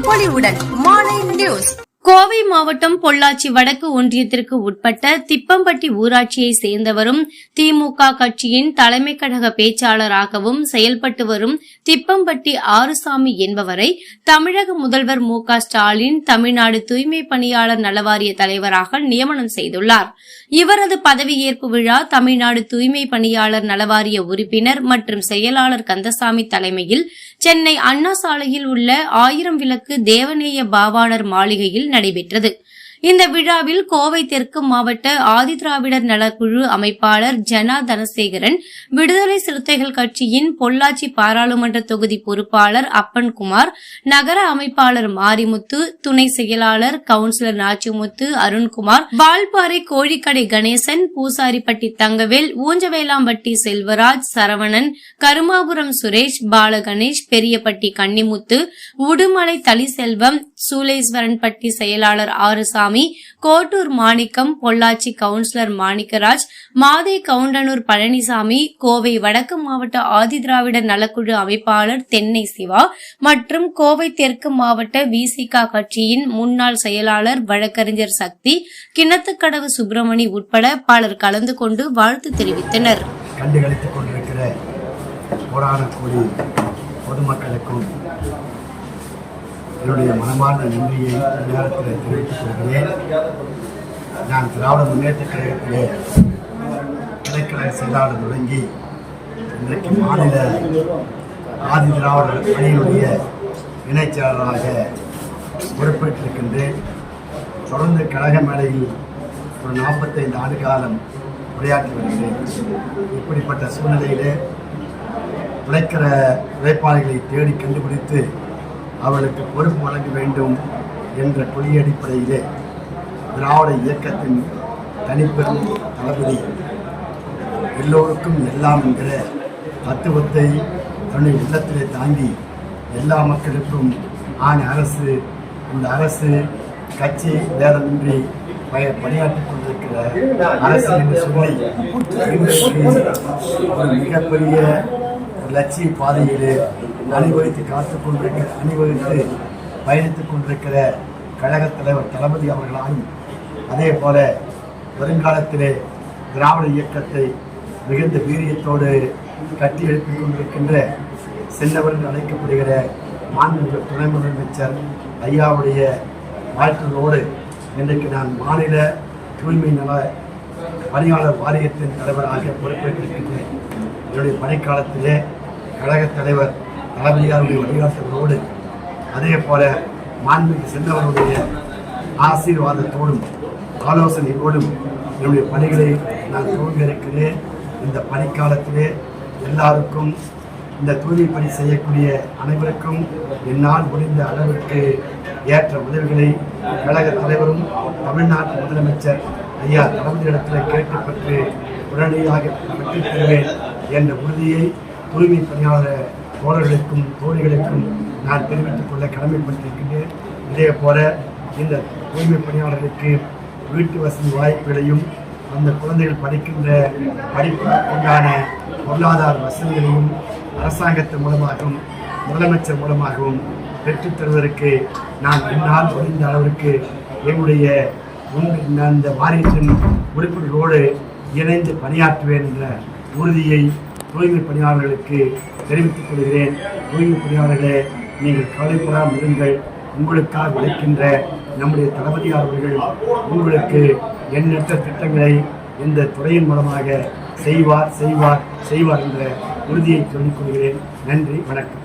பொலிவுடன் மாலை நியூஸ். கோவை மாவட்டம் பொள்ளாச்சி வடக்கு ஒன்றியத்திற்கு உட்பட்ட திப்பம்பட்டி ஊராட்சியை சேர்ந்தவரும் திமுக கட்சியின் தலைமை கழக பேச்சாளராகவும் செயல்பட்டு வரும் திப்பம்பட்டி ஆறுசாமி என்பவரை தமிழக முதல்வர் மு ஸ்டாலின் தமிழ்நாடு தூய்மை பணியாளர் நலவாரிய தலைவராக நியமனம் செய்துள்ளார். இவரது பதவியேற்பு விழா தமிழ்நாடு தூய்மை பணியாளர் நலவாரிய உறுப்பினர் மற்றும் செயலாளர் கந்தசாமி தலைமையில் சென்னை அண்ணா சாலையில் உள்ள ஆயிரம் விளக்கு தேவநேய பாவாணர் மாளிகையில் நடைபெற்றது. இந்த விழாவில் கோவை தெற்கு மாவட்ட ஆதிதிராவிடர் நலக்குழு அமைப்பாளர் ஜனா தனசேகரன் விடுதலை சிறுத்தைகள் கட்சியின் பொள்ளாச்சி பாராளுமன்ற தொகுதி பொறுப்பாளர் அப்பன்குமார் நகர அமைப்பாளர் மாரிமுத்து துணை செயலாளர் கவுன்சிலர் நாச்சிமுத்து அருண்குமார் வால்பாறை கோழிக்கடை கணேசன் பூசாரிப்பட்டி தங்கவேல் ஊஞ்சவேலாம்பட்டி செல்வராஜ் சரவணன் கருமாபுரம் சுரேஷ் பாலகணேஷ் பெரியப்பட்டி கன்னிமுத்து உடுமலை தலிசெல்வம் சூலேஸ்வரன்பட்டி செயலாளர் ஆறுசாமி கோட்டூர் மாணிக்கம் பொள்ளாச்சி கவுன்சிலர் மாணிக்கராஜ் மாதே கவுண்டனூர் பழனிசாமி கோவை வடக்கு மாவட்ட ஆதிதிராவிடர் நலக்குழு அமைப்பாளர் தென்னை சிவா மற்றும் கோவை தெற்கு மாவட்ட விசிகா கட்சியின் முன்னாள் செயலாளர் வழக்கறிஞர் சக்தி கிணத்துக்கடவு சுப்பிரமணி உட்பட பலர் கலந்து கொண்டு வாழ்த்து தெரிவித்தனர். பொதுமக்களுக்கும் என்னுடைய மனமார்ந்த நன்றியை நேரத்தில் தெரிவித்துக் கொள்கிறேன். நான் திராவிட முன்னேற்ற கழகத்திலே கிளைக்கழக செயலாளர் தொடங்கி இன்றைக்கு மாநில ஆதி திராவிடர் அணியினுடைய இணைச் செயலாளராக பொறுப்பேற்றிருக்கின்றேன். தொடர்ந்து கழக மேடையில் ஒரு நாற்பத்தைந்து ஆண்டு காலம் உரையாற்றி வருகிறேன். இப்படிப்பட்ட சூழ்நிலையிலே உழைக்கிற உழைப்பாளிகளை தேடி கண்டுபிடித்து அவளுக்கு பொறுப்பு வழங்க வேண்டும் என்ற கொள்கை அடிப்படையிலே திராவிட இயக்கத்தின் தனிப்பெரும் தளபதி எல்லோருக்கும் எல்லாம் என்கிற தத்துவத்தை தன்னுடைய உள்ளத்திலே தாங்கி எல்லா மக்களுக்கும் ஆன அரசு இந்த அரசு கட்சி வேதமின்றி பய- பணியாற்றிக் கொண்டிருக்கிற அரசு என்று சொல்லி ஒரு மிகப்பெரிய ஒரு லட்சிய பாதையிலே அணிவகுத்து காத்துக் கொண்டிருக்கிற அணிவகுத்து பயணித்துக் கொண்டிருக்கிற கழகத் தலைவர் தளபதி அவர்களாலும் அதே போல வருங்காலத்திலே திராவிட இயக்கத்தை மிகுந்த வீரியத்தோடு கட்டி எழுப்பிக் கொண்டிருக்கின்ற சின்னவர் என்று அழைக்கப்படுகிற மாநில துணை முதலமைச்சர் ஐயாவுடைய வாழ்த்துகளோடு இன்றைக்கு நான் மாநில தூய்மை நல பணியாளர் வாரியத்தின் தலைவராக பொறுப்பேற்றிருக்கின்றேன். என்னுடைய பணிக்காலத்திலே கழகத் தலைவர் தளபதியாருடைய வழிகாட்டுதலோடு அதே போல மாண்புக்கு சென்றவருடைய ஆசீர்வாதத்தோடும் ஆலோசனையோடும் என்னுடைய பணிகளை நான் துவங்கியிருக்கிறேன். இந்த பணிக்காலத்திலே எல்லாருக்கும் இந்த தூய்மை பணி செய்யக்கூடிய அனைவருக்கும் என்னால் முடிந்த அளவிற்கு ஏற்ற உதவிகளை கழக தலைவரும் தமிழ்நாட்டு முதலமைச்சர் ஐயா தளபதியிடத்தில் கேட்கப்பட்டு உடனடியாக பெற்றுத் தருவேன் என்ற உறுதியை தூய்மை பணியாளர் தோழர்களுக்கும் தோழிகளுக்கும் நான் தெரிவித்துக் கொள்ள கடமைப்பட்டிருக்கின்றேன். இதே போல இந்த தூய்மை பணியாளர்களுக்கு வீட்டு வசதி வாய்ப்புகளையும் அந்த குழந்தைகள் படிக்கின்ற படிப்புக்குண்டான பொருளாதார வசதிகளையும் அரசாங்கத்தின் மூலமாகவும் முதலமைச்சர் மூலமாகவும் பெற்றுத் தருவதற்கு நான் என்னால் முடிந்த அளவிற்கு என்னுடைய உன் அந்த வாரியத்தின் உறுப்பினர்களோடு இணைந்து பணியாற்றுவேன் என்ற உறுதியை தூய்மை பணியாளர்களுக்கு தெரிவித்துக் கொள்கிறேன். தூய்மை பணியாளர்களே நீங்கள் கவலைப்படாமல் இருங்கள். உங்களுக்காக உழைக்கின்ற நம்முடைய தளபதியார் அவர்கள் உங்களுக்கு எண்ணற்ற திட்டங்களை இந்த துறையின் மூலமாக செய்வார் செய்வார் செய்வார் என்ற உறுதியை சொல்லிக் கொள்கிறேன். நன்றி வணக்கம்.